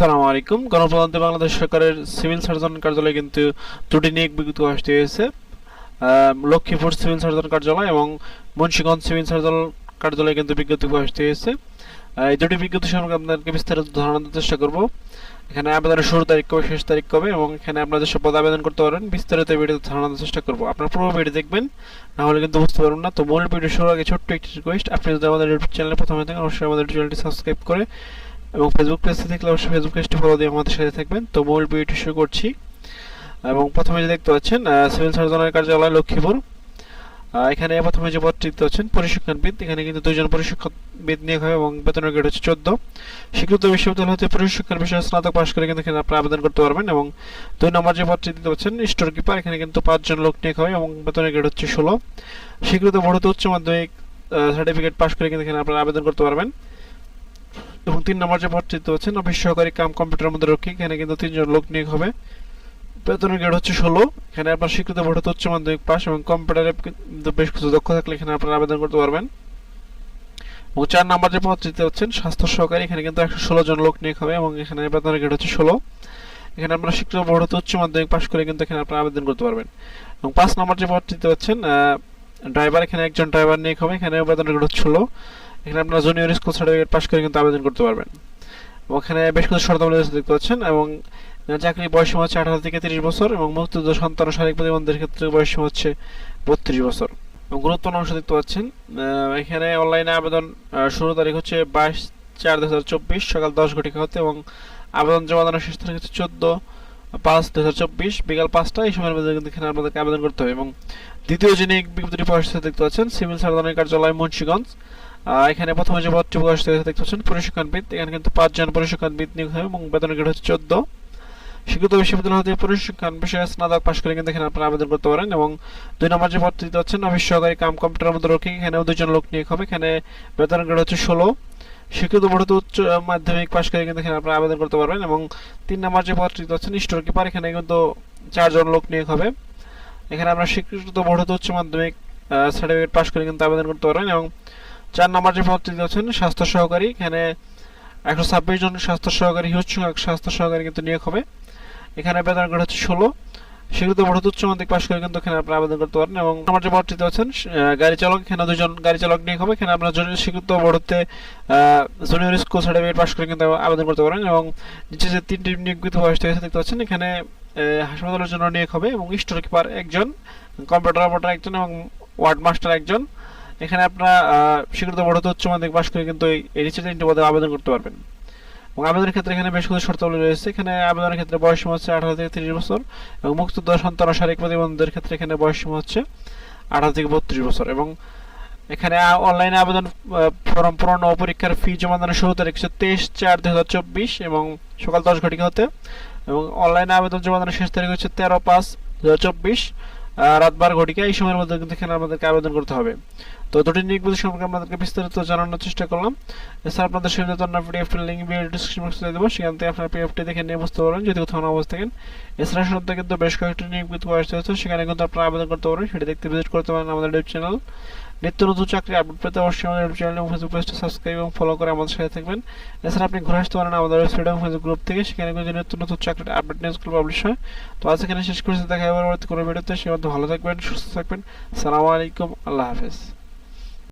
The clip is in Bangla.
আসসালামু আলাইকুম। গণপ্রজাতন্ত্রী বাংলাদেশ সরকারের সিভিল সার্জন কার্যালয়ে কিন্তু দুটি নিয়োগ বিজ্ঞপ্তি আসতে হয়েছে। লক্ষ্মীপুর সিভিল সার্জন কার্যালয় এবং মুন্সিগঞ্জ সিভিল সার্জন কার্যালয়ে কিন্তু বিজ্ঞপ্তি আসতে হয়েছে। এই দুটি বিজ্ঞপ্তি সম্পর্কে আপনাদেরকে বিস্তারিত ধারণা দেওয়ার চেষ্টা করব। এখানে আবেদনের শুরু তারিখ কবে, শেষ তারিখ কবে এবং এখানে আপনাদের সব পদে আবেদন করতে পারবেন বিস্তারিত ভিডিওতে ধারণা দেওয়ার চেষ্টা করব। আপনার পুরো ভিডিও দেখবেন, না হলে কিন্তু বুঝতে পারবেন না। তো মূল ভিডিও শুরুর আগে ছোট্ট একটি রিকোয়েস্ট আপনি যদি আমাদের ইউটিউব চ্যানেলে প্রথমে থাকেন, অবশ্যই আমাদের চ্যানেলটি সাবস্ক্রাইব করে এবং ফেসবুক পেজে দেখলে অবশ্যই ফেসবুক পেজটি ফলো দিয়ে আমাদের সাথে থাকবেন। তো মূল ভিডিওটি শুরু করছি। এবং প্রথমে যে দেখতে পাচ্ছেন সিভিল সার্জনের কার্যালয় লক্ষ্মীপুর। এখানে প্রথমে যে পদটি দেখতে পাচ্ছেন, প্রশিক্ষণবিদ। এখানে কিন্তু দুইজন পরিসংখ্যানবিদ নিয়োগ হয় এবং বেতনের গ্রেড হচ্ছে চোদ্দ। স্বীকৃত বিশ্ববিদ্যালয় হতে প্রশিক্ষণ বিষয়ে স্নাতক পাশ করে কিন্তু এখানে আপনি আবেদন করতে পারবেন এবং দুই নম্বর যে পদটি দিতে পাচ্ছেন স্টোর কিপার এখানে কিন্তু পাঁচজন লোক নিয়োগ হয় এবং বেতনের গ্রেড হচ্ছে ষোলো। স্বীকৃত হতে উচ্চ মাধ্যমিক সার্টিফিকেট পাশ করে কিন্তু এখানে আপনারা আবেদন করতে পারবেন। এবং তিন নম্বর যে দিতে পাচ্ছেন অফিস সহকারী কাম কম্পিউটার মধ্যে রক্ষী, এখানে কিন্তু তিনজন লোক নিয়োগ হবে। বেতনের গ্রেড হচ্ছে ষোলো, এখানে আপনার স্বীকৃত হতে উচ্চ মাধ্যমিক পাস এবং কম্পিউটারে কিন্তু বেশ কিছু দক্ষ থাকলে এখানে আপনারা আবেদন করতে পারবেন। এবং চার নাম্বার যে পদ দিতে হচ্ছেন স্বাস্থ্য সহকারী, এখানে কিন্তু একশো ষোলো জন লোক নিয়োগ হবে এবং এখানে বেতনের গ্রেড হচ্ছে ষোলো। এখানে আপনারা বোর্ড হতে উচ্চ মাধ্যমিক পাস করে কিন্তু এখানে আপনারা আবেদন করতে পারবেন। এবং পাঁচ নাম্বার যে পদ দিতে হচ্ছেন ড্রাইভার এখানে একজন ড্রাইভার নিয়োগ হবে এখানে বেতনের গ্রেড হচ্ছে ষোলো। এখানে আপনারা জুনিয়র স্কুল সার্টিফিকেট পাস করে কিন্তু আবেদন করতে পারবেন। এখানে বেশ কিছু শর্তাবলী দেখতে পাচ্ছেন। এবং চাকরি বয়স হচ্ছে আঠারো থেকে তিরিশ বছর এবং মুক্তিযুদ্ধ সন্তান ও শারীরিক প্রতিবন্ধের ক্ষেত্রে বয়স হচ্ছে বত্রিশ বছর। গুরুত্বপূর্ণ অংশ দেখতে পাচ্ছেন এখানে অনলাইনে আবেদন শুরু তারিখ হচ্ছে বাইশ চার দু হাজার চব্বিশ সকাল দশ ঘটিকা হতে এবং আবেদন জমা দেওয়ার শেষ তারিখ হচ্ছে চোদ্দ পাঁচ দু হাজার চব্বিশ বিকাল পাঁচটা এই সময়ের মধ্যে কিন্তু এখানে আপনাদেরকে আবেদন করতে হবে। এবং দ্বিতীয় যে নিয়োগ বিজ্ঞপ্তিটি প্রকাশ দেখতে পাচ্ছেন, সিভিল সার্জনের কার্যালয় মুন্সিগঞ্জ। এখানে প্রথমে যে পদটি প্রকাশ হয়েছে দেখতে পাচ্ছেন পরিসংখ্যানবিদ এখানে কিন্তু পাঁচজন পরিসংখ্যানবিদ নিয়োগ হবে এবং বেতনের গ্রেড হচ্ছে চোদ্দ। স্বীকৃত বিশ্ববিদ্যালয় থেকে পরিসংখ্যান বিষয়ে স্নাতক পাশ করে কিন্তু এখানে আপনারা আবেদন করতে পারেন এবং দুই নম্বর যে পদটি দিতে হচ্ছেন অফিস সহকারী কাম কম্পিউটার মধ্যে রক্ষী, এখানেও দুজন লোক নিয়োগ হবে। এখানে বেতন গ্রেড হচ্ছে ষোলো। শিক্ষিত বোর্ড উচ্চ মাধ্যমিক পাশ করে কিন্তু এখানে আপনারা আবেদন করতে পারবেন এবং তিন নম্বর যে পদটি হচ্ছেন স্টোর কিপার, এখানে কিন্তু চারজন লোক নিয়োগ হবে। এখানে আমরা স্বীকৃত বোর্ড হতে উচ্চ মাধ্যমিক সার্টিফিকেট পাশ করে কিন্তু আবেদন করতে পারবেন এবং চার নম্বর যে পদটি হচ্ছেন স্বাস্থ্য সহকারী, এখানে একশো ছাব্বিশ জন স্বাস্থ্য সহকারী হচ্ছে স্বাস্থ্য সহকারী কিন্তু নিয়োগ হবে। এখানে বেতন গ্রেড হচ্ছে ষোলো। স্বীকৃত বোর্ড উচ্চ মাধ্যমিক পাশ করে কিন্তু এখানে আপনারা আবেদন করতে পারেন এবং আমার যে বোর্ডটিতে আছেন গাড়ি চালক, এখানে দুজন গাড়ি চালক নিয়োগ হবে। এখানে আপনারা জুনিয়র বোর্ড হতে জুনিয়র স্কুল সার্টিফিকেট পাশ করে কিন্তু আবেদন করতে পারেন এবং নিচে যে তিনটি নিয়োগ বয়স হয়েছে দেখতে পাচ্ছেন, এখানে হাসপাতালের জন্য নিয়োগ হবে এবং স্টোর কিপার একজন, কম্পিউটার অপারেটর একজন এবং ওয়ার্ড মাস্টার একজন। এখানে আপনারা স্বীকৃত হতে উচ্চ মাধ্যমিক পাশ করে কিন্তু এই- আবেদন করতে পারবেন। এবং আবেদনের ক্ষেত্রে এখানে বেশ কিছু শর্তাবলী রয়েছে। এখানে আবেদনের ক্ষেত্রে বয়স হচ্ছে আঠারো থেকে তিরিশ বছর এবং মুক্তিযুদ্ধ সন্তান ও শারীরিক প্রতিবন্ধীদের ক্ষেত্রে এখানে বয়স হচ্ছে আঠারো থেকে বত্রিশ বছর। এবং এখানে অনলাইনে আবেদন ফর্ম পূরণ ও পরীক্ষার ফি জমা দানের শুরু তারিখ হচ্ছে তেইশ চার দুই হাজার চব্বিশ এবং সকাল দশ ঘটিকা হতে। এবং অনলাইনে আবেদন জমা দানের শেষ তারিখ হচ্ছে তেরো পাঁচ দু হাজার চব্বিশ রাত বারো ঘটিকা। এই সময়ের মধ্যে কিন্তু এখানে আমাদেরকে আবেদন করতে হবে। তো দুটি বিধি সম্পর্কে আপনাদেরকে বিস্তারিত জানানোর চেষ্টা করলাম। এছাড়া আপনাদের সুবিধা জন্য পিডিএফটির লিঙ্ক ভিডিও ডিসক্রিপশন বক্সে দিয়ে দেবো। সেখান থেকে আপনারা পিডিএফটি দেখে নিয়ে বুঝতে পারবেন যদি কোথাও না থাকেন। এছাড়া শুরুতে কিন্তু বেশ কয়েকটি নিয়োগ বিধি প্রকাশিত হয়েছে সেখানে কিন্তু আপনারা আবেদন করতে পারবেন সেটি দেখতে ভিজিট করতে পারেন আমাদের ইউটিউব চ্যানেল নিত্য নতুন চাকরি আপডেট পেতে অবশ্যই আমাদের ইউটিউব চ্যানেল এবং ফেসবুক পেজটা সাবস্ক্রাইব এবং ফলো করে আমাদের সাথে থাকবেন। এছাড়া আপনি ঘুরে আসতে পারেন আমাদের ওয়েবসাইট এবং ফেসবুক গ্রুপ থেকে। সেখানে কিন্তু নিত্য নতুন চাকরির আপডেট নিউজগুলো পাবলিশ হয়। তো আজ এখানে শেষ করছি। দেখা হবে পরবর্তী কোনো ভিডিওতে সে ভালো থাকবেন, সুস্থ থাকবেন। সালামু আলাইকুম। আল্লাহ হাফেজ।